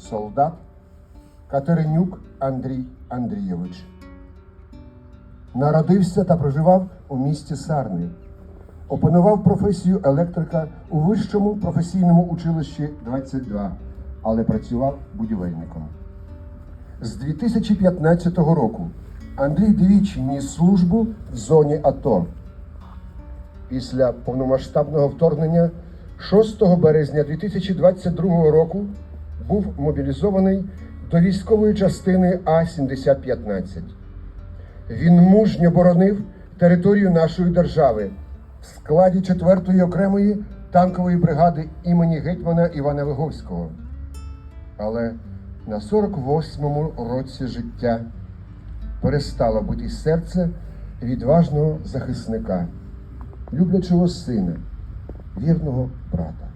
солдат Катеринюк Андрій Андрійович. Народився та проживав у місті Сарни. Опанував професію електрика у вищому професійному училищі 22, але працював будівельником. З 2015 року Андрій двічі ніс службу в зоні АТО. Після повномасштабного вторгнення 6 березня 2022 року був мобілізований до військової частини А-7015. Він мужньо боронив територію нашої держави в складі 4-ї окремої танкової бригади імені гетьмана Івана Виговського. Але на 48-му році життя перестало бути серце відважного захисника, люблячого сина, вірного брата.